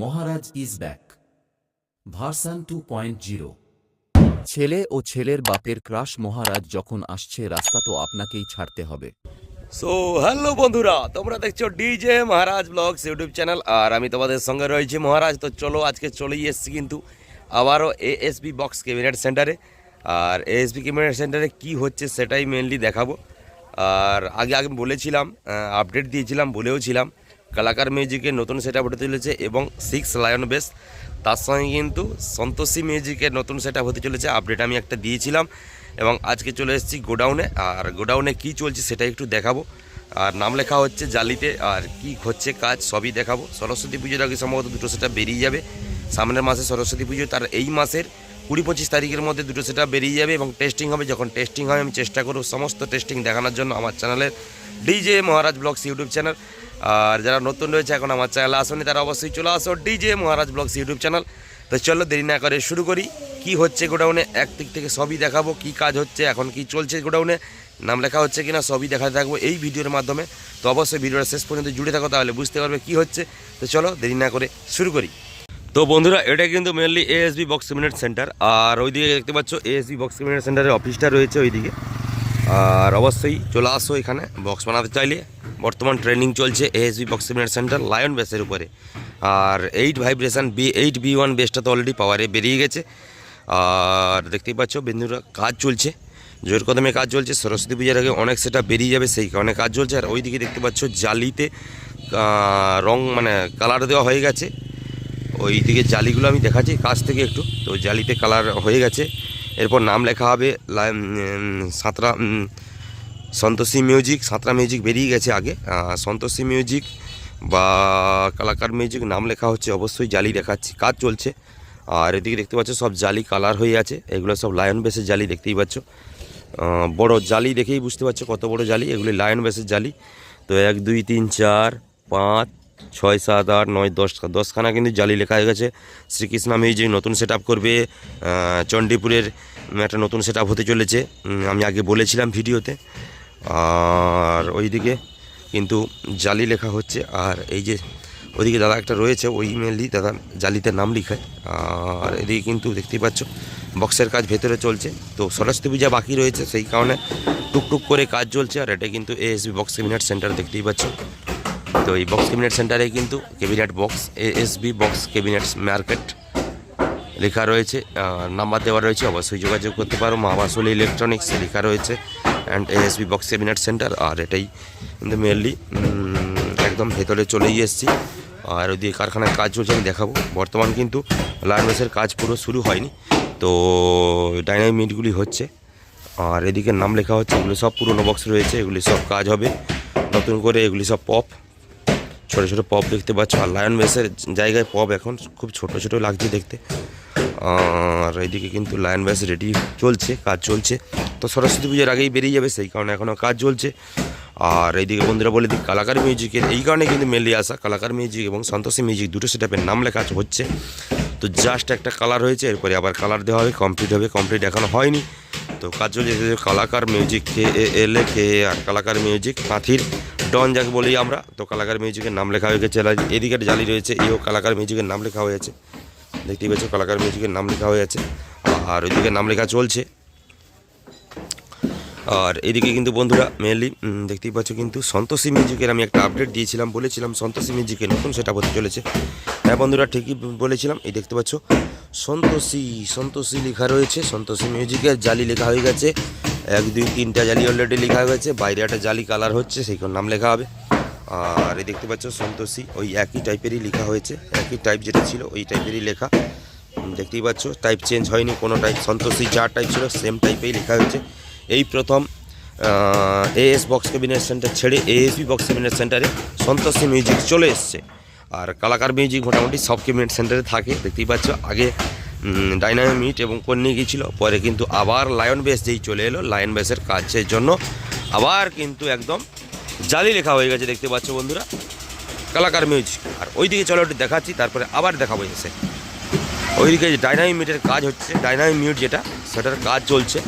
Maharaj is back. Version two point zero. ছেলে ও ছেলের বাপের ক্রাশ মহারাজ যখন আসছে রাস্তা তো আপনাকেই ছাড়তে হবে। সো হ্যালো বন্ধুরা তোমরা দেখছ DJ Maharaj vlogs YouTube channel আর আমি তোমাদের সঙ্গে রয়েছি মহারাজ। তো চলো আজকে চলেই এসেছি কিন্তু আবারও এএসবি বক্স ক্যাবিনেট সেন্টারে আর এএসবি ক্যাবিনেট সেন্টারে কি হচ্ছে সেটাই মেনলি দেখাবো। আর আগে আগে বলেছিলাম আপডেট দিয়েছিলাম বলেও ছিলাম কালাকার মিউজিকের নতুন সেট আপ হতে চলেছে এবং সিক্স লায়ন বেস তার সঙ্গে কিন্তু সন্তোষী মিউজিকের নতুন সেট আপ হতে চলেছে আপডেট আমি একটা দিয়েছিলাম এবং আজকে চলে এসেছি গোডাউনে আর গোডাউনে কি চলছে সেটা একটু দেখাবো আর নাম লেখা হচ্ছে জালিতে আর কি হচ্ছে কাজ সবই দেখাবো সরস্বতী পুজোর আগে সম্ভবত দুটো সেটা বেরিয়ে যাবে সামনের মাসে সরস্বতী পুজো তার এই মাসের কুড়ি পঁচিশ তারিখের মধ্যে দুটো সেটা বেরিয়ে যাবে এবং টেস্টিং হবে যখন টেস্টিং হয় আমি চেষ্টা করব সমস্ত টেস্টিং দেখানোর জন্য আমার চ্যানেলের DJ Maharaj vlogs YouTube channel আর যারা নতুন রয়েছে এখন আমার চ্যানেল আসনি, তারা অবশ্যই চলে আসো DJ Maharaj vlogs YouTube channel. তো চলো দেরি না করে শুরু করি। কি হচ্ছে গোডাউনে? এক দিক থেকে সবই দেখাবো, কি কাজ হচ্ছে, এখন কি চলছে গোডাউনে? নাম লেখা হচ্ছে কিনা সবই দেখাতে থাকব এই ভিডিওর মাধ্যমে। তো অবশ্যই ভিডিওটা শেষ পর্যন্ত জুড়ে থাকো, তাহলে বুঝতে পারবে কি হচ্ছে। তো চলো দেরি না করে শুরু করি। তো বন্ধুরা, এটা কিন্তু mainly ASB box cabinet centre আর ওইদিকে দেখতে পাচ্ছ এএসবি বক্স সিমিনেট সেন্টারের অফিসটা রয়েছে ওইদিকে। আর অবশ্যই চলে আসো এখানে বক্স বানাতে চাইলে। বর্তমান ট্রেনিং চলছে এএসবি সিমিনেট সেন্টার লায়ন বেসের উপরে। আর eight vibration B eight B one বেসটা তো অলরেডি পাওয়ারে বেরিয়ে গেছে। আর দেখতেই পাচ্ছ বন্ধুরা কাজ চলছে। জোর কদমে কাজ চলছে, সরস্বতী পূজার আগে অনেক সেটা বেরিয়ে যাবে, সেই কারণে কাজ চলছে। আর ওইদিকে দেখতে পাচ্ছ, জালিতে রং মানে কালার দেওয়া হয়ে গেছে। ওই দিকে জালিগুলো আমি দেখাচ্ছি, কাছ থেকে একটু। তো জালিতে কালার হয়ে গেছে। এরপর নাম লেখা হবে সাঁতরা সন্তোষী মিউজিক সাঁতরা মিউজিক বেরিয়ে গেছে আগে। সন্তোষী মিউজিক বা কালাকার মিউজিক নাম লেখা হচ্ছে, অবশ্যই জালি দেখাচ্ছি, কাজ চলছে। আর এদিকে দেখতে পাচ্ছ, সব জালি কালার হয়ে আছে, এগুলো সব লায়ন বেসের জালি, দেখতেই পাচ্ছ। বড় জালি দেখেই বুঝতে পারছ কত বড় জালি, এগুলি লায়ন বেসের জালি। তো এক, দুই, তিন, চার, পাঁচ, ছয়, সাত, আট, নয়, দশ, দশখানা কিন্তু জালি লেখা হয়ে গেছে। শ্রীকৃষ্ণ মিউজিক নতুন সেট করবে চণ্ডীপুরের একটা নতুন সেট হতে চলেছে। আমি আগে বলেছিলাম ভিডিওতে। আর ওইদিকে কিন্তু জালি লেখা হচ্ছে। আর এই যে ওইদিকে দাদা একটা রয়েছে, ওই মেনলি দাদা জালিতে নাম লিখায় আর এদিকে কিন্তু দেখতেই পাচ্ছ বক্সের কাজ ভেতরে চলছে। তো সরস্বতী পূজা বাকি রয়েছে, সেই কারণে টুকটুক করে কাজ চলছে। আর এটা কিন্তু এএসবি বক্স ক্যাবিনেট সেন্টার দেখতেই পাচ্ছ। তো এই বক্স ক্যাবিনেট সেন্টারে কিন্তু cabinet box ASB box cabinet market লেখা রয়েছে। নাম্বার দেওয়া রয়েছে, অবশ্যই যোগাযোগ করতে পারো। মা বাসুল ইলেকট্রনিক্স লেখা রয়েছে। And ASB box cabinet centre আর এটাই কিন্তু মেনলি একদম ভেতরে চলেই এসেছি। আর ওদিকে কারখানায় কাজ চলছে, আমি দেখাবো। বর্তমান কিন্তু লাইনবেসের কাজ পুরো শুরু হয়নি, তো ডাইনামিটগুলি হচ্ছে। আর এদিকে নাম লেখা হচ্ছে, এগুলো সব পুরনো বক্স রয়েছে, এগুলি সব কাজ হবে। নতুন করে এগুলি সব পপ ছোটো ছোটো পপ দেখতে পাচ্ছ, আর লায়ন বেসের জায়গায় পপ এখন, খুব ছোট ছোট লাগছে দেখতে। আর এইদিকে কিন্তু লায়ন ব্যাস রেডি চলছে, কাজ চলছে। তো সরস্বতী পুজোর আগেই বেরিয়ে যাবে, সেই কারণে এখনও কাজ চলছে। আর এইদিকে বন্ধুরা বলে দিই কালাকার মিউজিকের এই কারণে কিন্তু মেনলি আসা। কালাকার মিউজিক এবং সন্তোষী মিউজিক দুটো সেটাপের নাম লেখা হচ্ছে। তো জাস্ট একটা কালার হয়েছে, এরপরে আবার কালার দেওয়া হবে কমপ্লিট হবে কমপ্লিট এখনও হয়নি। তো কাজ চলছে কালাকার মিউজিক কে এ কে আর কালাকার মিউজিক হাতির ডন যাকে বলি আমরা। তো কালাকার মিউজিকের নাম লেখা হয়ে গেছে, এদিকে জালি রয়েছে, এও কালাকার মিউজিকের নাম লেখা হয়ে আছে। দেখতেই পাচ্ছ কালাকার মিউজিকের নাম লেখা হয়ে আছে। আর ওইদিকে নাম লেখা চলছে। আর এদিকে কিন্তু বন্ধুরা মেনলি দেখতেই পাচ্ছ কিন্তু সন্তোষী মিউজিকের আমি একটা আপডেট দিয়েছিলাম, বলেছিলাম সন্তোষী মিউজিকের নতুন সেটা হতে চলেছে। হ্যাঁ বন্ধুরা, ঠিকই বলেছিলাম, এই দেখতে পাচ্ছ, সন্তোষী সন্তোষী লেখা রয়েছে, সন্তোষী মিউজিকের জালি লেখা হয়ে গেছে। এক, দুই, তিনটা জালি অলরেডি লেখা হয়ে গেছে, বাইরে একটা জালি কালার হচ্ছে সেই নাম লেখা হবে। আর এই দেখতে পাচ্ছ সন্তোষী, ওই একই টাইপেরই লেখা হয়েছে, একই টাইপ যেটা ছিল, ওই টাইপেরই লেখা। দেখতেই পাচ্ছ টাইপ চেঞ্জ হয়নি, কোনো টাইপ সন্তোষী যা টাইপ ছিল সেম টাইপেই লেখা হয়েছে। এই প্রথম এএস বক্স ক্যাবিনেট সেন্টার ছেড়ে এএসবি বক্স ক্যাবিনেট সেন্টারে সন্তোষী মিউজিক চলে এসছে। আর কালাকার মিউজিক মোটামুটি সব ক্যাবিনেট সেন্টারে থাকে, দেখতেই পাচ্ছ, আগে ডাইনামিট এবং কন্যা গিয়েছিল, পরে কিন্তু আবার লায়ন বেস যেই চলে এলো লায়ন বেসের কাজের জন্য আবার কিন্তু একদম জালি লেখা হয়ে গেছে, দেখতে পাচ্ছ বন্ধুরা। কালাকার মিউজিক। আর ওইদিকে চলো একটু দেখাচ্ছি, তারপরে আবার দেখাবো এসে। ওইদিকে যে ডাইনামিক মিটের কাজ হচ্ছে ডাইনামিক মিউট যেটা, সেটার কাজ চলছে।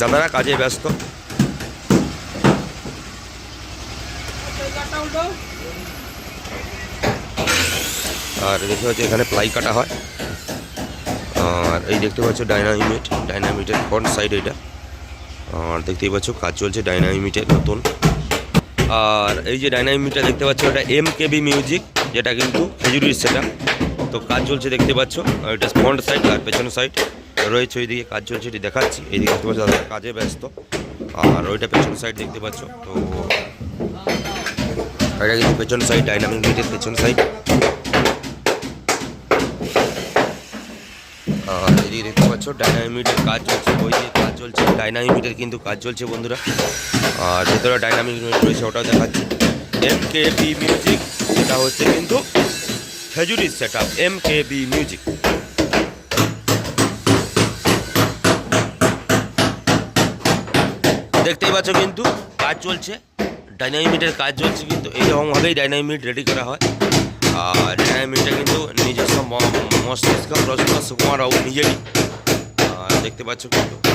দাদারা কাজে ব্যস্ত। আর দেখতে পাচ্ছি, এখানে প্লাই কাটা হয়। আর এই দেখতে পাচ্ছ ডাইনামিট, ডাইনামিটের ফ্রন্ট সাইড এটা। আর দেখতেই পাচ্ছ, কাজ চলছে ডাইনামিটের নতুন। আর এই যে ডাইনামিকটা দেখতে পাচ্ছ, এটা এম কেবি মিউজিক যেটা কিন্তু খেজুরির সেটা। তো কাজ চলছে দেখতে পাচ্ছ এটা ফ্রন্ট সাইড আর পেছনের সাইড রয়েছে ওইদিকে কাজ চলছে, এটি দেখাচ্ছি। এইদিকে দেখতে পাচ্ছ কাজে ব্যস্ত। আর ওইটা পেছনের সাইড দেখতে পাচ্ছ, তো এটা কিন্তু পেছন সাইড ডাইনামিক মিটের পেছন সাইড এদিকে দেখতে পাচ্ছ, ডাইনামিটের কাজ চলছে। ওই যে কাজ চলছে, ডাইনামিটের কিন্তু কাজ চলছে বন্ধুরা। আর ভেতরে ডাইনামিক রয়েছে, ওটাও দেখাচ্ছি। এম কে বি মিউজিক এটা হচ্ছে কিন্তু খেজুরির set up M K B music দেখতেই পাচ্ছ কিন্তু কাজ চলছে, ডাইনামিটের কাজ চলছে কিন্তু, এইরকমভাবেই ডাইনামিট রেডি করা হয়। আর ডাইনামিটটা ম- মস্তিষ্ক প্রশ্ন সুকুমার বাবু, নিজেরই। আর দেখতে পাচ্ছ কিন্তু।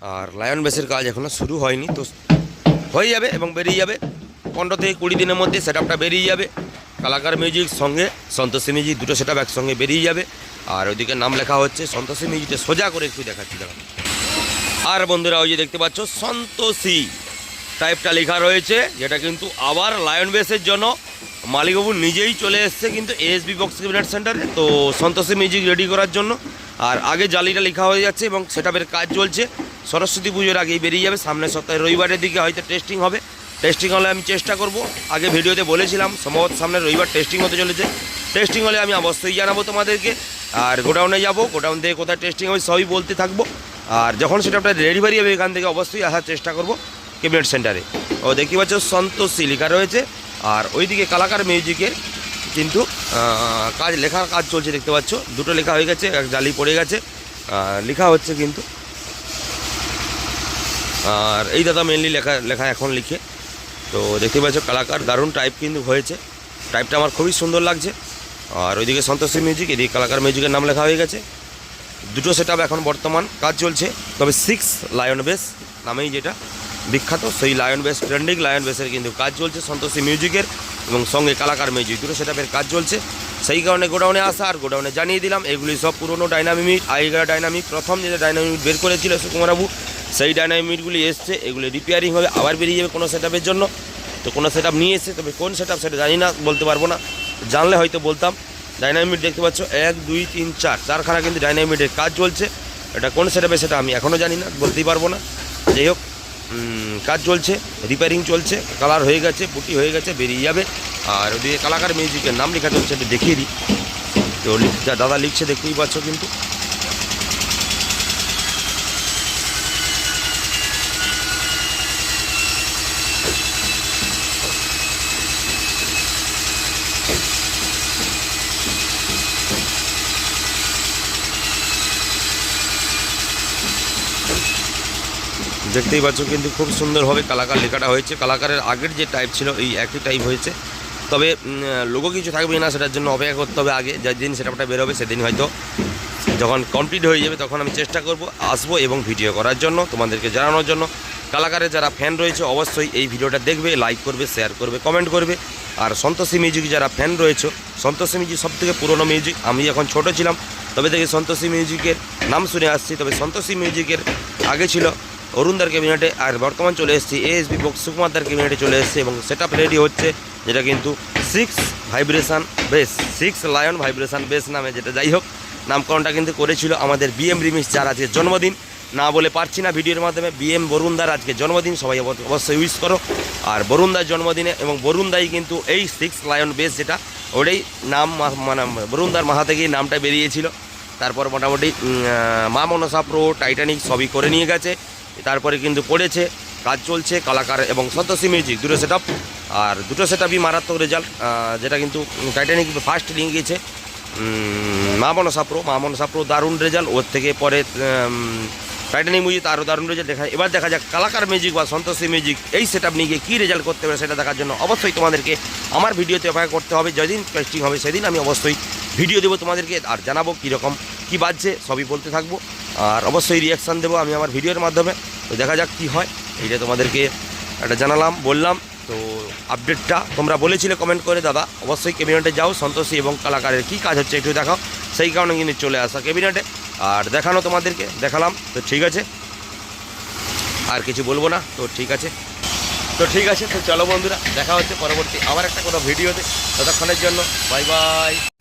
আর লায়ন বেসের কাজ এখনও শুরু হয়নি, তো হয়ে যাবে এবং বেরিয়ে যাবে। পনেরো থেকে কুড়ি দিনের মধ্যে সেট আপটা বেরিয়ে যাবে। কালাকার মিউজিক সঙ্গে সন্তোষী মিউজিক দুটো সেট একসঙ্গে বেরিয়ে যাবে। আর ওইদিকে নাম লেখা হচ্ছে, সন্তোষী মিউজিকটা সোজা করে একটু দেখাচ্ছি দেখো আর বন্ধুরা, ওই যে দেখতে পাচ্ছ, সন্তোষী টাইপটা লেখা রয়েছে, যেটা কিন্তু আবার লায়ন বেসের জন্য মালিকবাবু নিজেই চলে এসছে কিন্তু এএসবি বক্স ক্যাবিনেট সেন্টারে তো সন্তোষী মিউজিক রেডি করার জন্য। আর আগে জালিটা লেখা হয়ে যাচ্ছে এবং সেটাপের কাজ চলছে। সরস্বতী পুজোর আগেই বেরিয়ে যাবে, সামনের সপ্তাহে রবিবারের দিকে হয়তো টেস্টিং হবে। টেস্টিং হলে আমি চেষ্টা করব। আগে ভিডিওতে বলেছিলাম, সম্ভবত সামনে রবিবার টেস্টিং হতে চলেছে। টেস্টিং হলে আমি অবশ্যই জানাব তোমাদেরকে। আর গোডাউনে যাব গোডাউন থেকে কোথায় টেস্টিং হবে সবই বলতে থাকব। আর যখন সেটা আপনার ডেলিভারি হবে, এখান থেকে অবশ্যই আসার চেষ্টা করব ক্যাবিনেট সেন্টারে ও, দেখতে পাচ্ছ, সন্তোষী লেখা রয়েছে। আর ওইদিকে কালাকার মিউজিকের কিন্তু কাজ, লেখার কাজ চলছে, দেখতে পাচ্ছ। দুটো লেখা হয়ে গেছে, এক জালি পড়ে গেছে। লেখা হচ্ছে কিন্তু। আর এই দাদা মেনলি লেখা লেখা এখন লিখে। তো দেখতে পাচ্ছ কালাকার, দারুণ টাইপ কিন্তু হয়েছে। টাইপটা আমার খুবই সুন্দর লাগছে। আর ওইদিকে সন্তোষী মিউজিক এদিকে কালাকার মিউজিকের নাম লেখা হয়ে গেছে। দুটো সেট এখন বর্তমান কাজ চলছে। তবে সিক্স লায়ন বেস নামেই যেটা বিখ্যাত, সেই লায়ন বেস ট্রেন্ডিং লায়ন বেসের কিন্তু কাজ চলছে সন্তোষী মিউজিকের এবং সঙ্গে কালাকার মিউজিক দুটো সেটাপের কাজ চলছে। সেই কারণে গোডাউনে আসা আর গোডাউনে জানিয়ে দিলাম এগুলি সব পুরনো ডাইনামিক আইগা ডাইনামিক প্রথম যে ডাইনামিক বের করেছিল সুকুমারবাবু সেই ডাইনামিকগুলি এসছে, এগুলি রিপেয়ারিং হবে, আবার বেরিয়ে যাবে কোনো সেটআপের জন্য। তো কোনো সেট নিয়ে এসছে, তবে কোন সেট সেটা জানি না, বলতে পারব না। জানলে হয়তো বলতাম। ডাইনামিট দেখতে পাচ্ছ, এক, দুই, তিন, চার, চারখানা কিন্তু ডাইনামিটের কাজ চলছে। এটা কোন সেটাপে সেটা আমি এখনও জানি না, বলতেই পারব না। যাই হোক কাজ চলছে রিপেয়ারিং চলছে কালার হয়ে গেছে, পুটি হয়ে গেছে, বেরিয়ে যাবে। আর ওদিকে কালাকার মিউজিকের নাম লেখা চলছে একটু দেখিয়ে দিই। তো দাদা লিখছে, দেখতেই পাচ্ছ কিন্তু। দেখতেই পাচ্ছ কিন্তু খুব সুন্দরভাবে কালাকার লেখাটা হয়েছে। কালাকারের আগের যে টাইপ ছিল এই একই টাইপ হয়েছে। তবে লোগো কিছু থাকবে না, সেটার জন্য অপেক্ষা করতে হবে আগে। যার দিন সেটাটা বেরোবে, সেদিন হয়তো যখন কমপ্লিট হয়ে যাবে, তখন আমি চেষ্টা করব আসব এবং ভিডিও করার জন্য, তোমাদেরকে জানানোর জন্য। কালাকারের যারা ফ্যান রয়েছে, অবশ্যই এই ভিডিওটা দেখবে লাইক করবে শেয়ার করবে কমেন্ট করবে। আর সন্তোষী মিউজিক যারা ফ্যান রয়েছে, সন্তোষী মিউজিক সব থেকে পুরনো মিউজিক আমি যখন ছোট ছিলাম, তবে থেকে সন্তোষী মিউজিকের নাম শুনে আসছি। তবে সন্তোষী মিউজিকের আগে ছিল অরুণদার ক্যাবিনেটে আর বর্তমান চলে এসেছি এএসবি সুকুমারদার ক্যাবিনেটে চলে এসেছে, এবং সেট রেডি হচ্ছে, যেটা কিন্তু six vibration bass six lion vibration bass নামে যেটা যাই হোক, নামকরণটা কিন্তু করেছিল আমাদের বিএম রিমিস যার আজকে জন্মদিন। না বলে পারছি না ভিডিওর মাধ্যমে বিএম বরুণদার আজকে জন্মদিন, সবাই অব- অবশ্যই উইশ করো। আর বরুণদার জন্মদিনে, এবং বরুণদাই কিন্তু এই সিক্স লায়ন বেস যেটা, ওটাই নাম মানে বরুণদার মাথা থেকেই নামটা বেরিয়েছিল। তারপর মোটামুটি মা মনসা প্রো টাইটানিক সবই করে নিয়ে গেছে। তারপরে কিন্তু পড়েছে কাজ চলছে কালাকার এবং সন্তোষী মিউজিক দুটো সেট আর দুটো সেট আপই মারাত্মক রেজাল্ট যেটা কিন্তু টাইটানিক ফার্স্ট নিয়ে গিয়েছে। উম, মা মনসা প্রো মা মনসা দারুণ রেজাল্ট ওর থেকে পরে টাইটানিক মিউজিক আরও দারুণ রেজাল্ট দেখা এবার দেখা যাক কালাকার মিউজিক বা সন্তোষী মিউজিক এই সেট আপ নিয়ে গিয়ে কী রেজাল্ট করতে পারে সেটা দেখার জন্য অবশ্যই তোমাদেরকে আমার ভিডিওতে অপেক্ষা করতে হবে। যেদিন টেস্টিং হবে সেদিন আমি অবশ্যই ভিডিও দেবো তোমাদেরকে আর জানাব কীরকম কী বাজছে সবই বলতে থাকব। আর অবশ্যই রিয়াকশান দেবো আমি আমার ভিডিওর মাধ্যমে। তো দেখা যাক কী হয়। এইটা তোমাদেরকে একটা জানালাম, বললাম। তো আপডেটটা তোমরা বলেছিলে কমেন্ট করে দাদা। অবশ্যই ক্যাবিনেটে যাও, সন্তোষী এবং কালাকারের কী কাজ হচ্ছে একটু দেখাও। সেই কারণে কিন্তু চলে আসা ক্যাবিনেটে আর দেখানো তোমাদেরকে, দেখালাম। তো ঠিক আছে। আর কিছু বলব না? তো ঠিক আছে। তো ঠিক আছে, তো চলো বন্ধুরা, দেখা হচ্ছে পরবর্তী আবার একটা কোনো ভিডিওতে ততক্ষণের জন্য বাই বাই